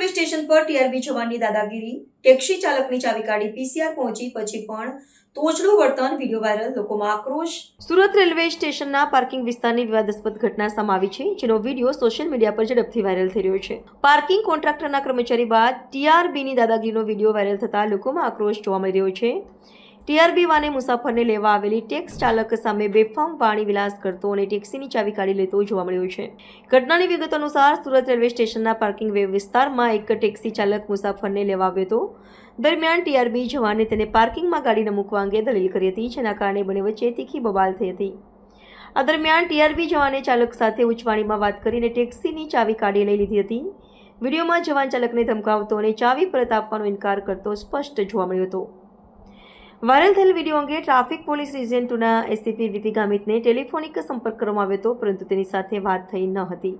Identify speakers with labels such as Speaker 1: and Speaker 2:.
Speaker 1: Station પર TRB જવાનની દાદાગીરી, ટેક્સી ચાલકની ચાવી કાઢી પીસીઆર પહોંચી, પછી પણ તોછડું વર્તન, વીડિયો વાયરલ, લોકોમાં આક્રોશ. સુરત રેલવે સ્ટેશનના પાર્કિંગ વિસ્તારની વિવાદાસ્પદ ઘટના સમાવી છે, જેનો વીડિયો સોશિયલ મીડિયા પર ઝડપથી વાયરલ થઈ રહ્યો છે. પાર્કિંગ કોન્ટ્રાક્ટરના કર્મચારી બાદ ટીઆરબીની દાદાગીરીનો વીડિયો વાયરલ થતા લોકોમાં આક્રોશ જોવા મળી રહ્યો છે. ટીઆરબી વાને મુસાફરને લેવા આવેલી ટેક્સ ચાલક સામે બેફામ વાણી વિલાસ કરતો અને ટેક્સીની ચાવી કાઢી લેતો જોવા મળ્યો છે. ઘટનાની વિગત અનુસાર સુરત રેલવે સ્ટેશનના પાર્કિંગ વિસ્તારમાં એક ટેક્સી ચાલક મુસાફરને લેવા આવ્યો હતો. દરમિયાન ટીઆરબી જવાને તેને પાર્કિંગમાં ગાડી ન મૂકવા અંગે દલીલ કરી હતી, જેના કારણે બંને વચ્ચે તીખી બબાલ થઈ હતી. આ દરમિયાન ટીઆરબી જવાને ચાલક સાથે ઉચવાણીમાં વાત કરીને ટેક્સીની ચાવી કાઢી લઈ લીધી હતી. વિડીયોમાં જવાન ચાલકને ધમકાવતો અને ચાવી પરત આપવાનો ઇનકાર કરતો સ્પષ્ટ જોવા મળ્યો હતો. વાયરલ થયેલ વીડિયો અંગે ટ્રાફિક પોલીસ રિજન ટુના એસીપી વિધિ ગામિતને ટેલિફોનિક સંપર્ક કરવામાં આવ્યો હતો, પરંતુ તેની સાથે વાત થઈ ન હતી.